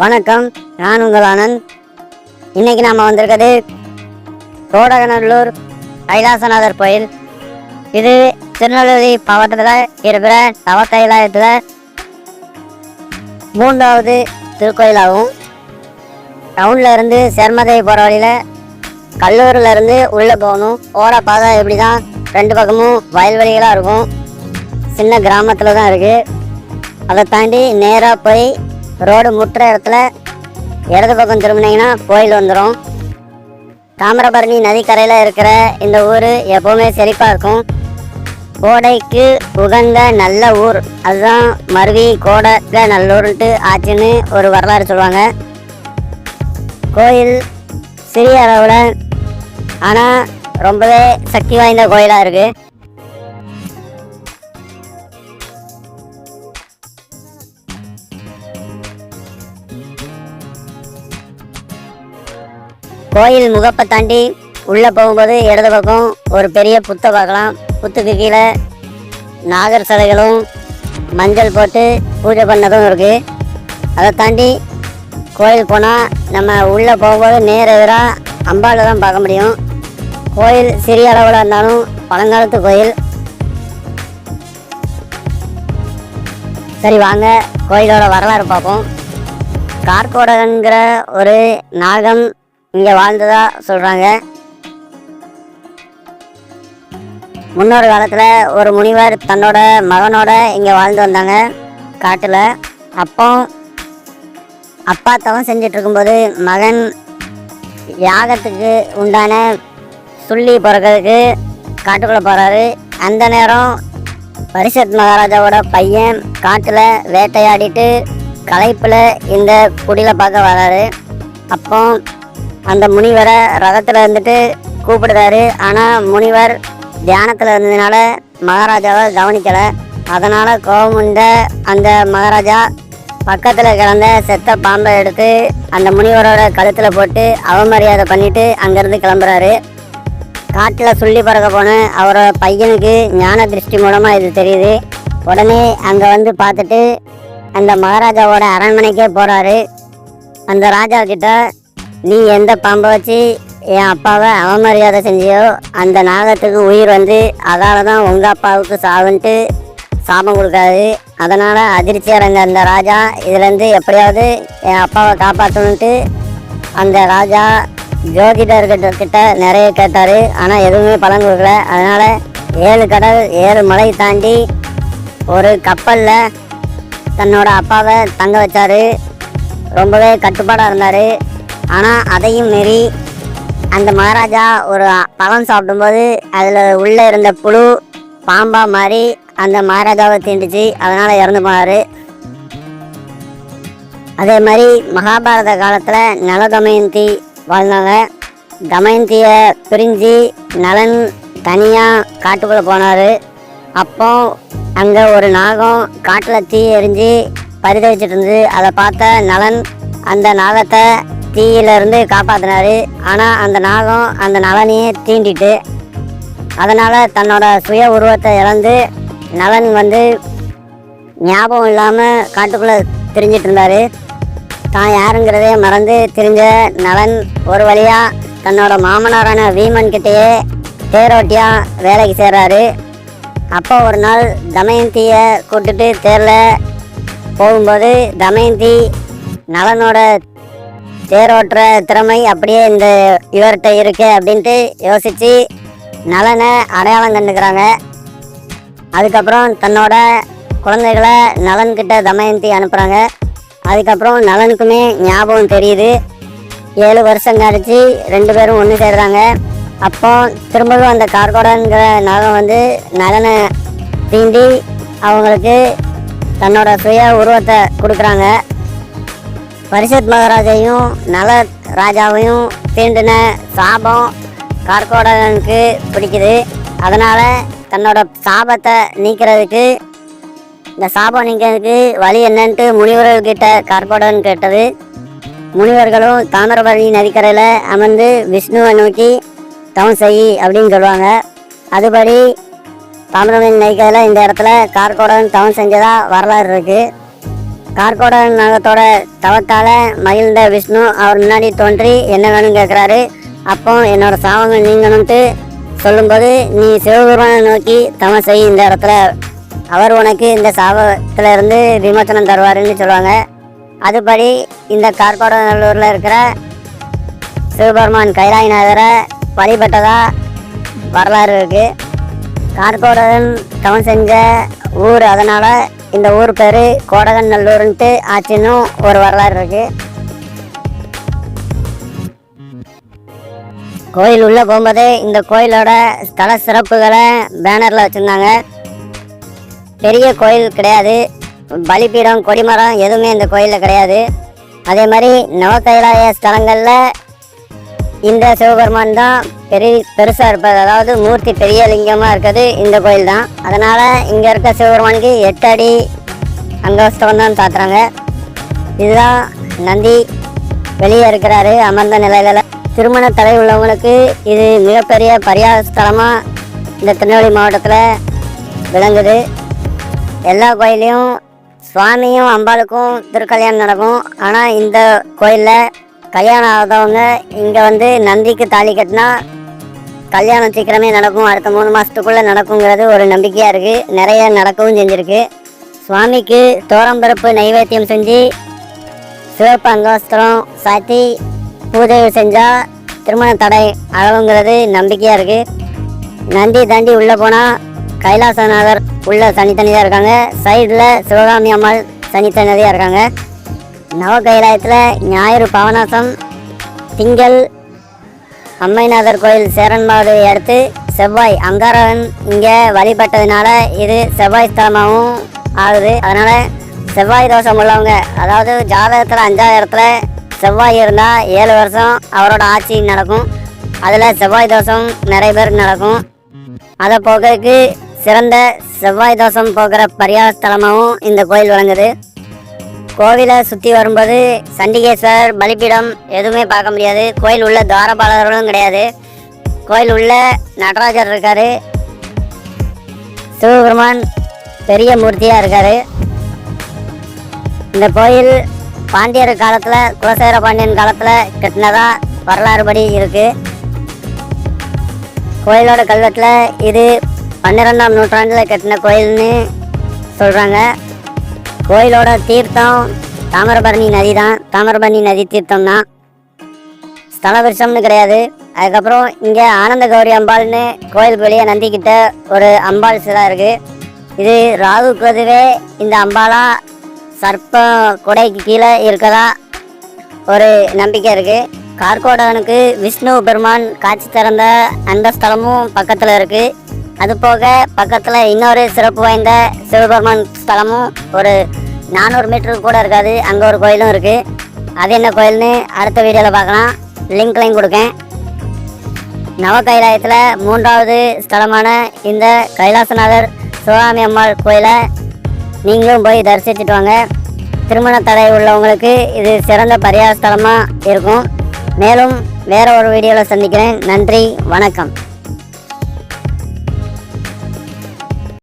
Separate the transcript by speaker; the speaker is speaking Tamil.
Speaker 1: வணக்கம் நான் உங்கள் ஆனந்த். இன்னைக்கு நாம வந்திருக்கிறது கோடகநல்லூர் கைலாசநாதர் கோயில். இது திருநெல்வேலி மாவட்டத்தில் இருக்கிற நவக்கைலாயத்தில் மூன்றாவது திருக்கோயிலாகும் டவுன்ல இருந்து சேர்மதை போகிற வழியில் கல்லூரில் இருந்து உள்ளே போகணும். போகிற பாதை எப்படி தான் ரெண்டு பக்கமும் வயல்வெளிகளாக இருக்கும். சின்ன கிராமத்தில் தான் இருக்குது அதை தாண்டி நேராக போய் ரோடு முட்டுற இடத்துல இடது பக்கம் திரும்பினீங்கன்னா கோயில் வந்துடும் தாமிரபரணி நதிக்கரையில் இருக்கிற இந்த ஊர் எப்போவுமே செழிப்பாக இருக்கும். கோடைக்கு உகந்த நல்ல ஊர். அதுதான் மருவி கோடைக்கு நல்லூர்ன்ட்டு ஆச்சுன்னு ஒரு வரலாறு சொல்லுவாங்க. கோயில் சிறிய அளவில் ஆனால் ரொம்பவே சக்தி வாய்ந்த கோயிலாக இருக்குது கோயில் முகப்பை தாண்டி உள்ளே போகும்போது இடது பக்கம் ஒரு பெரிய புத்தை பார்க்கலாம். புத்துக்கு கீழே நாகர் சிலைகளும் மஞ்சள் போட்டு பூஜை பண்ணதும் இருக்குது அதை தாண்டி கோயில் போனால் நம்ம உள்ளே போகும்போது நேர எதிராக அம்பாளை தான் பார்க்க முடியும். கோயில் சிறிய அளவில் இருந்தாலும் பழங்காலத்து கோயில். சரி வாங்க. கோயிலோட வரலாறு பார்ப்போம். கார்கோடகங்கிற ஒரு நாகம் இங்கே வாழ்ந்ததா சொல்கிறாங்க முன்னொரு காலத்தில் ஒரு முனிவர் தன்னோட மகனோட இங்கே வாழ்ந்து வந்தாங்க காட்டில். அப்போ அப்பா தவம் செஞ்சிட்ருக்கும்போது மகன் யாகத்துக்கு உண்டான சுள்ளி பிறக்கிறதுக்கு காட்டுக்குள்ளே போகிறாரு அந்த நேரம் பரிசத் மகாராஜாவோட பையன் காட்டில் வேட்டையாடிட்டு களைப்பில் இந்த குடியில் பார்க்க வராரு. அப்போ அந்த முனிவரை ரதத்தில் இருந்துட்டு கூப்பிடுறாரு. ஆனால் முனிவர் தியானத்தில் இருந்ததுனால மகாராஜாவை கவனிக்கலை. அதனால் கோபம் உண்ட அந்த மகாராஜா பக்கத்தில் கிடந்த செத்த பாம்பை எடுத்து அந்த முனிவரோட கழுத்தில் போட்டு அவமரியாதை பண்ணிட்டு அங்கேருந்து கிளம்புறாரு. காட்டில் சொல்லி பறக்க போன அவரோட பையனுக்கு ஞான திருஷ்டி மூலமாக இது தெரியுது. உடனே அங்கே வந்து பார்த்துட்டு அந்த மகாராஜாவோட அரண்மனைக்கே போகிறாரு அந்த ராஜா கிட்ட நீ எந்த பாம்பை வச்சு என் அப்பாவை அவமரியாதை செஞ்சியோ அந்த நாகத்துக்கு உயிர் வந்து அதால தான் உங்கள் அப்பாவுக்கு சாவுன்ட்டு சாபம் கொடுக்காது. அதனால் அதிர்ச்சி அடைந்த அந்த ராஜா இதுலேருந்து எப்படியாவது என் அப்பாவை காப்பாற்றணுன்ட்டு அந்த ராஜா ஜோதிடர்கிட்ட கிட்ட நிறைய கேட்டார். ஆனால் எதுவுமே பலன் கொடுக்கல. அதனால் ஏழு கடல் ஏழு மலை தாண்டி ஒரு கப்பலில் தன்னோட அப்பாவை தங்க வச்சார். ரொம்பவே கட்டுப்பாடாக இருந்தார். ஆனால் அதையும் மீறி அந்த மகாராஜா ஒரு பழம் சாப்பிடும்போது அதில் உள்ளே இருந்த புழு பாம்பா மாறி அந்த மகாராஜாவை தீண்டுச்சு. அதனால் இறந்து போனார். அதே மாதிரி மகாபாரத காலத்தில் நல தமயந்தி வாழ்ந்தாங்க. தமயந்தியை பிரிஞ்சு நலன் தனியாக காட்டுக்குள்ளே போனார். அப்போ அங்கே ஒரு நாகம் காட்டில் தீ எரிஞ்சு பரிதவிச்சிட்டு இருந்து அதை பார்த்த நலன் அந்த நாகத்தை தீயிலிருந்து காப்பாற்றினாரு ஆனால் அந்த நாகம் அந்த நலனையே தீண்டிட்டு அதனால் தன்னோட சுய உருவத்தை இழந்து நலன் வந்து ஞாபகம் இல்லாமல் காட்டுக்குள்ளே திரிஞ்சிட்டு இருந்தார் தான் யாருங்கிறதே மறந்து திரிஞ்ச நலன் ஒரு வழியாக தன்னோட மாமனாரான வீமன் கிட்டேயே தேரோட்டியாக வேலைக்கு சேர்றாரு. அப்போ ஒரு நாள் தமயந்தியை கூப்பிட்டுட்டு தேரில் போகும்போது தமயந்தி நலனோட தேரோட்டுற திறமை அப்படியே இந்த இவர்கிட்ட இருக்கு அப்படின்ட்டு யோசித்து நலனை அடையாளம் கண்டுக்கிறாங்க. அதுக்கப்புறம் தன்னோட குழந்தைகளை நலன்கிட்ட தமயந்தி அனுப்புகிறாங்க அதுக்கப்புறம் நலனுக்குமே ஞாபகம் தெரியுது. ஏழு வருஷம் கழிச்சு ரெண்டு பேரும் ஒன்று சேர்றாங்க. அப்போ திரும்பவும் அந்த கார்கோடங்கிற நலன் வந்து நலனை தீண்டி அவங்களுக்கு தன்னோட சுய உருவத்தை கொடுக்குறாங்க. பரிஷத் மகாராஜையும் நல ராஜாவையும் தீண்டின சாபம் கார்கோடகனுக்கு பிடிக்குது. அதனால் தன்னோட சாபத்தை நீக்கிறதுக்கு இந்த சாபம் நீக்கிறதுக்கு வழி என்னன்ட்டு முனிவர்கள்கிட்ட கார்கோடகன் கேட்டது. முனிவர்களும் தாமிரபரணி நதிக்கரையில் அமர்ந்து விஷ்ணுவை நோக்கி தவம் செய் அப்படின்னு சொல்லுவாங்க. அதுபடி தாமிரபரணி நதிக்கரையில் இந்த இடத்துல கார்கோடகன் தவம் செஞ்சதாக வரலாறு இருக்குது கார்கோட நகத்தோட தவத்தால் மகிழ்ந்த விஷ்ணு அவர் முன்னாடி தோன்றி என்ன வேணும்னு கேட்குறாரு அப்போ என்னோட சாவங்கள் நீங்கணும்ட்டு சொல்லும்போது நீ சிவபெருமானை நோக்கி தவம் செய் இந்த இடத்துல. அவர் உனக்கு இந்த சாபத்திலிருந்து விமோசனம் தருவாருன்னு சொல்லுவாங்க. அதுபடி இந்த கார்கோடநல்லூரில் இருக்கிற சிவபெருமான் கைலாயநாதரை வழிபட்டதா வரலாறு இருக்குது கார்கோடகன் தவம் செஞ்ச ஊர் அதனால் இந்த ஊர் பேர் கோடகன் நல்லூர்ன்ட்டு ஆச்சுன்னும் ஒரு வரலாறு இருக்குது கோயில் உள்ள போகும்போது இந்த கோயிலோட ஸ்தல சிறப்புகளை பேனரில் வச்சுருந்தாங்க. பெரிய கோயில் கிடையாது. பலிபீடம் கொடிமரம் எதுவுமே இந்த கோயிலில் கிடையாது. அதே மாதிரி நவகைலாய ஸ்தலங்களில் இந்த சிவபெருமான் தான் பெரிய பெருசாக இருப்பது. அதாவது மூர்த்தி பெரிய லிங்கமாக இருக்கிறது இந்த கோயில் தான் அதனால் இங்கே இருக்க சிவபெருமானுக்கு எட்டு அடி அங்கஸ்தவம் தான் சாத்துறாங்க இதுதான் நந்தி வெளியே இருக்கிறாரு அமர்ந்த நிலையில. திருமண தடை உள்ளவங்களுக்கு இது மிகப்பெரிய பரியார ஸ்தலமாக இந்த திருநெல்வேலி மாவட்டத்தில் விளங்குது. எல்லா கோயிலையும் சுவாமியும் அம்பாளுக்கும் திருக்கல்யாணம் நடக்கும். ஆனால் இந்த கோயிலில் கல்யாணம் ஆகாதவங்க இங்கே வந்து நந்திக்கு தாலி கட்டினா கல்யாணம் சீக்கிரமே நடக்கும் அடுத்த மூணு மாதத்துக்குள்ளே நடக்குங்கிறது ஒரு நம்பிக்கையாக இருக்குது நிறைய நடக்கவும் செஞ்சுருக்கு. சுவாமிக்கு தோரம்பருப்பு நைவேத்தியம் செஞ்சு சிவப்பு அங்கோஸ்திரம் சாத்தி பூஜை செஞ்சால் திருமண தடை அளவுங்கிறது நம்பிக்கையாக இருக்குது நந்தி தாண்டி உள்ளே போனால் கைலாசநாதர் உள்ள தனித்தனியாக இருக்காங்க. சைடில் சிவகாமி அம்மாள் தனித்தனியாக இருக்காங்க. நவ கைலாயத்தில் ஞாயிறு பவனாசம் திங்கள் அம்மைநாதர் கோயில் சேரன்பாடு அடுத்து செவ்வாய் அங்காரகன் இங்கே வழிபட்டதுனால இது செவ்வாய் ஸ்தலமாகவும் ஆகுது. அதனால் செவ்வாய் தோஷம் உள்ளவங்க அதாவது ஜாதகத்தில் அஞ்சாவது இடத்துல செவ்வாய் இருந்தால் ஏழு வருஷம் அவரோட ஆட்சி நடக்கும். அதில் செவ்வாய் தோஷம் நிறைய பேருக்கு நடக்கும். அதை போக்குறதுக்கு சிறந்த செவ்வாய் தோஷம் போக்குற பரிகார ஸ்தலமாகவும் இந்த கோயில் விளங்குது. கோவிலை சுற்றி வரும்போது சண்டிகேஸ்வரர் பலிபீடம் எதுவுமே பார்க்க முடியாது. கோயில் உள்ள துவாரபாலர்களும் கிடையாது. கோயில் உள்ள நடராஜர் இருக்கார். சிவபெருமான் பெரிய மூர்த்தியாக இருக்கார். இந்த கோயில் பாண்டியர் காலத்தில் குலசேகர பாண்டியன் காலத்தில் கட்டினதாக வரலாறு படி இருக்குது கோயிலோட கல்வெட்டில் இது பன்னிரெண்டாம் நூற்றாண்டில் கட்டின கோயில்னு சொல்கிறாங்க கோயிலோட தீர்த்தம் தாமிரபரணி நதி தான் தாமிரபரணி நதி தீர்த்தம் தான் ஸ்தல விருஷம்னு கிடையாது. அதுக்கப்புறம் இங்கே ஆனந்த கௌரி அம்பாள்னு கோயிலுக்கு வெளியே நந்திக்கிட்ட ஒரு அம்பாள் சிலை இருக்குது இது ராகுக்கு அதுவே இந்த அம்பாலா சர்ப்பம் கொடைக்கு கீழே இருக்கதா ஒரு நம்பிக்கை இருக்குது கார்கோடகனுக்கு விஷ்ணு பெருமான் காட்சி திறந்த அந்த ஸ்தலமும் பக்கத்தில் இருக்குது அது போக பக்கத்தில் இன்னொரு சிறப்பு வாய்ந்த சிவபெருமான் ஸ்தலமும் ஒரு நானூறு மீட்டருக்கு கூட இருக்காது. அங்கே ஒரு கோயிலும் இருக்குது அது என்ன கோயில்னு அடுத்த வீடியோவில் பார்க்கலாம். லிங்க்லையும் கொடுக்கேன். நவ கைலாயத்தில் மூன்றாவது ஸ்தலமான இந்த கைலாசநாதர் சிவகாமி அம்மாள் கோயிலை நீங்களும் போய் தரிசிச்சுட்டு வாங்க. திருமண தடை உள்ளவங்களுக்கு இது சிறந்த பரிகார ஸ்தலமாக இருக்கும். மேலும் வேற ஒரு வீடியோவில் சந்திக்கிறேன். நன்றி வணக்கம்.